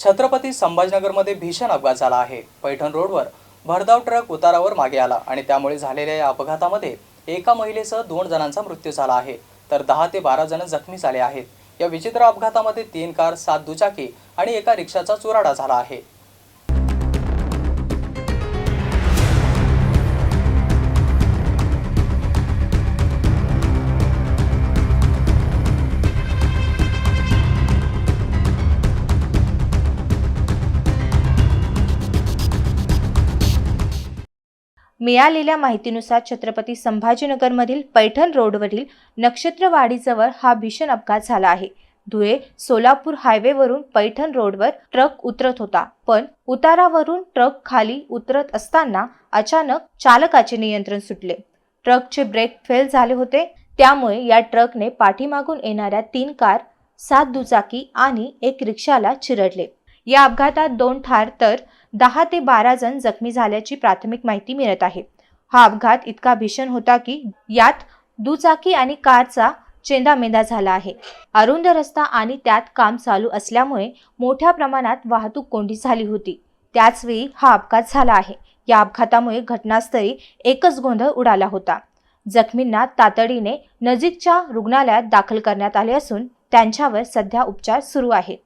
छत्रपती संभाजीनगरमध्ये भीषण अपघात झाला आहे. पैठण रोडवर भरधाव ट्रक उतारावर मागे आला आणि त्यामुळे झालेल्या या अपघातामध्ये एका महिलेसह दोन जणांचा मृत्यू झाला आहे. तर दहा ते बारा जण जखमी झाले आहेत. या विचित्र अपघातामध्ये तीन कार सात दुचाकी आणि एका रिक्षाचा चुराडा झाला आहे. मिळालेल्या माहितीनुसार छत्रपती संभाजीनगरमधील पैठण रोडवरील नक्षत्रवाडीजवळ हा भीषण अपघात झाला आहे. धुळे सोलापूर हायवेवरून पैठण रोडवर ट्रक उतरत होता पण उतारावरून ट्रक खाली उतरत असताना अचानक चालकाचे नियंत्रण सुटले. ट्रकचे ब्रेक फेल झाले होते त्यामुळे या ट्रकने पाठीमागून येणाऱ्या तीन कार सात दुचाकी आणि एक रिक्षाला चिरडले. या अपघातात दोन ठार तर दहा ते बारा जण जखमी झाल्याची प्राथमिक माहिती मिळत आहे. हा अपघात इतका भीषण होता की यात दुचाकी आणि कारचा चेंदामेंदा झाला आहे. अरुंद रस्ता आणि त्यात काम चालू असल्यामुळे मोठ्या प्रमाणात वाहतूक कोंडी झाली होती. त्याचवेळी हा अपघात झाला आहे. या अपघातामुळे घटनास्थळी एकच गोंधळ उडाला होता. जखमींना तातडीने नजीकच्या रुग्णालयात दाखल करण्यात आले असून त्यांच्यावर सध्या उपचार सुरू आहेत.